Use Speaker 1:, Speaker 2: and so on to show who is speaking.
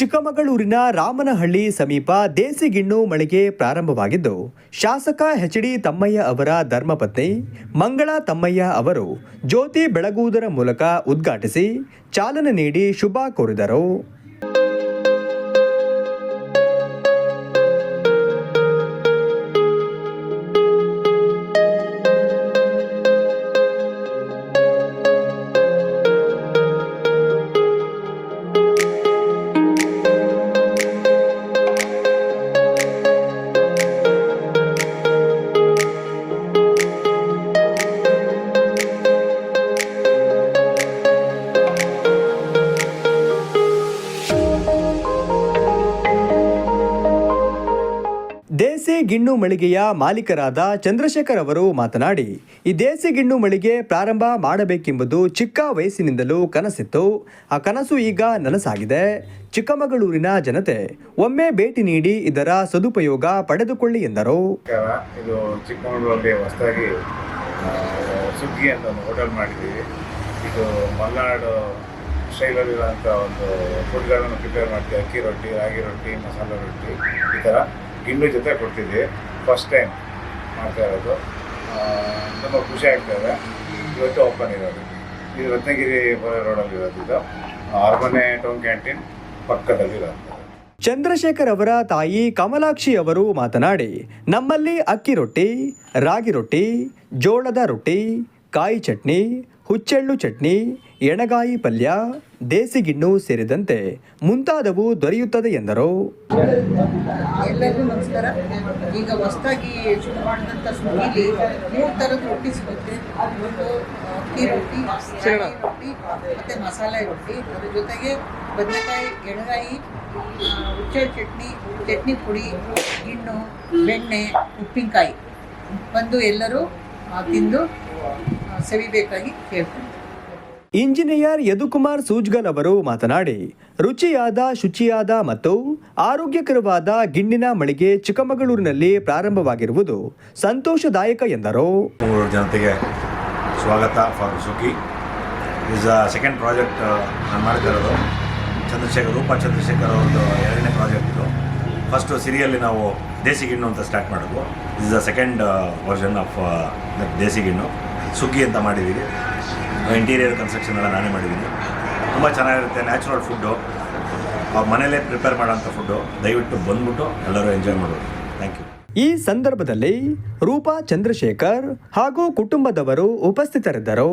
Speaker 1: ಚಿಕ್ಕಮಗಳೂರಿನ ರಾಮನಹಳ್ಳಿ ಸಮೀಪ ದೇಸಿಗಿಣ್ಣು ಮಳಿಗೆ ಪ್ರಾರಂಭವಾಗಿದ್ದು, ಶಾಸಕ ಎಚ್ ಡಿ ತಮ್ಮಯ್ಯ ಅವರ ಧರ್ಮಪತ್ನಿ ಮಂಗಳಾ ತಮ್ಮಯ್ಯ ಅವರು ಜ್ಯೋತಿ ಬೆಳಗುವುದರ ಮೂಲಕ ಉದ್ಘಾಟಿಸಿ ಚಾಲನೆ ನೀಡಿ ಶುಭ ಕೋರಿದರು. ಗಿಣ್ಣು ಮಳಿಗೆಯ ಮಾಲೀಕರಾದ ಚಂದ್ರಶೇಖರ್ ಅವರು ಮಾತನಾಡಿ, ಈ ದೇಸಿ ಗಿಣ್ಣು ಮಳಿಗೆ ಪ್ರಾರಂಭ ಮಾಡಬೇಕೆಂಬುದು ಚಿಕ್ಕ ವಯಸ್ಸಿನಿಂದಲೂ ಕನಸಿತ್ತು. ಆ ಕನಸು ಈಗ ನನಸಾಗಿದೆ. ಚಿಕ್ಕಮಗಳೂರಿನ ಜನತೆ, ಒಮ್ಮೆ ಭೇಟಿ ನೀಡಿ ಇದರ ಸದುಪಯೋಗ ಪಡೆದುಕೊಳ್ಳಿ ಎಂದರು.
Speaker 2: ಇದು ಸುಗ್ಗಿ ಅಂತ ಒಂದು ಹೋಟೆಲ್ ಮಾಡಿದ್ದೀವಿ. ಇದು ಮಲ್ನಾಡು ಒಂದು ಫುಡ್ಗಳನ್ನು ಪ್ರಿಪೇರ್ ಮಾಡ್ತೀವಿ. ಅಕ್ಕಿ ರೊಟ್ಟಿ, ರಾಗಿ ರೊಟ್ಟಿ, ಮಸಾಲೆ ರೊಟ್ಟಿ ಈ ಥರ. ಗಿಣ್ಣು ಜೊತೆ ಕೊಡ್ತಿದ್ವಿ ಫಸ್ಟ್ ಟೈಮ್ ಮಾಡ್ತಾ ಇರೋದು. ತುಂಬ ಖುಷಿ ಆಗ್ತಾಯಿದೆ ಇವತ್ತು ಓಪನ್ ಇರೋದು. ಇದು ರತ್ನಗಿರಿ ರೋಡಲ್ಲಿ ಇರೋದು ಇದು. ಅರಮನೆ ಟೌನ್ ಕ್ಯಾಂಟೀನ್ ಪಕ್ಕದಲ್ಲಿರೋದು
Speaker 1: ಚಂದ್ರಶೇಖರ್ ಅವರ ತಾಯಿ ಕಮಲಾಕ್ಷಿ ಅವರು ಮಾತನಾಡಿ, ನಮ್ಮಲ್ಲಿ ಅಕ್ಕಿ ರೊಟ್ಟಿ, ರಾಗಿ ರೊಟ್ಟಿ, ಜೋಳದ ರೊಟ್ಟಿ, ಕಾಯಿ ಚಟ್ನಿ ಹುಚ್ಚೆಳ್ಳು ಚಟ್ನಿ ಎಣಗಾಯಿ ಪಲ್ಯ ದೇಸಿಗಿಣ್ಣು ಸೇರಿದಂತೆ ಮುಂತಾದವು ದೊರೆಯುತ್ತದೆ ಎಂದರು.
Speaker 3: ಎಲ್ಲರಿಗೂ ನಮಸ್ಕಾರ. ಈಗ ಹೊಸದಾಗಿ ಶುರು ಮಾಡಿದಂಥ ಸುಗ್ಗಿಲಿ ಮೂರು ಥರದ ರೊಟ್ಟಿ ಸಿಗುತ್ತೆ. ಒಂದು ಅಕ್ಕಿ ರೊಟ್ಟಿ ರೊಟ್ಟಿ ಮತ್ತು ಮಸಾಲೆ ರೊಟ್ಟಿ. ಅದ್ರ ಜೊತೆಗೆ ಬದನೆಕಾಯಿ ಎಣಗಾಯಿ ಹುಚ್ಚೆ ಚಟ್ನಿ ಚಟ್ನಿ ಪುಡಿ ಗಿಣ್ಣು ಬೆಣ್ಣೆ ಉಪ್ಪಿನಕಾಯಿ. ಬಂದು ಎಲ್ಲರೂ ತಿಂದು ಸವಿಬೇಕಾಗಿ ಕೇಳ್ತೀನಿ
Speaker 1: ಇಂಜಿನಿಯರ್ ಯದುಕುಮಾರ್ ಸೂಜ್ಗಲ್ ಅವರು ಮಾತನಾಡಿ ರುಚಿಯಾದ ಶುಚಿಯಾದ ಮತ್ತು ಆರೋಗ್ಯಕರವಾದ ಗಿಣ್ಣಿನ ಮಳಿಗೆ ಚಿಕ್ಕಮಗಳೂರಿನಲ್ಲಿ ಪ್ರಾರಂಭವಾಗಿರುವುದು ಸಂತೋಷದಾಯಕ ಎಂದರು.
Speaker 4: ಜನತೆಗೆ ಸ್ವಾಗತ ಫಾರ್ ಸುಖಿ ಇಸ್ ಅ ಸೆಕೆಂಡ್ ಪ್ರಾಜೆಕ್ಟ್ ನಾನು ಮಾಡ್ತಾ ಇರೋದು. ಚಂದ್ರಶೇಖರ್ ರೂಪಾ ಚಂದ್ರಶೇಖರ್ ಒಂದು ಎರಡನೇ ಪ್ರಾಜೆಕ್ಟ್ ಇದು. ಫಸ್ಟು ಸಿರಿಯಲ್ಲಿ ನಾವು ದೇಸಿ ಗಿಣ್ಣು ಅಂತ ಸ್ಟಾರ್ಟ್ ಮಾಡಿದ್ವು. Is the second version of ದೇಸಿಗಿಣ್ಣು ಸುಗ್ಗಿ ಅಂತ ಮಾಡಿದ್ದೀವಿ. ಇಂಟೀರಿಯರ್ ಕನ್ಸ್ಟ್ರಕ್ಷನ್ ಎಲ್ಲ ನಾನೇ ಮಾಡಿದ್ದೀನಿ. ತುಂಬ ಚೆನ್ನಾಗಿರುತ್ತೆ ನ್ಯಾಚುರಲ್ ಫುಡ್ಡು ಮನೇಲೇ ಪ್ರಿಪೇರ್ ಮಾಡೋಂಥ ಫುಡ್ಡು ದಯವಿಟ್ಟು ಬಂದ್ಬಿಟ್ಟು ಎಲ್ಲರೂ ಎಂಜಾಯ್ ಮಾಡೋದು ಥ್ಯಾಂಕ್ ಯು
Speaker 1: ಈ ಸಂದರ್ಭದಲ್ಲಿ ರೂಪಾ ಚಂದ್ರಶೇಖರ್ ಹಾಗೂ ಕುಟುಂಬದವರು ಉಪಸ್ಥಿತರಿದ್ದರು.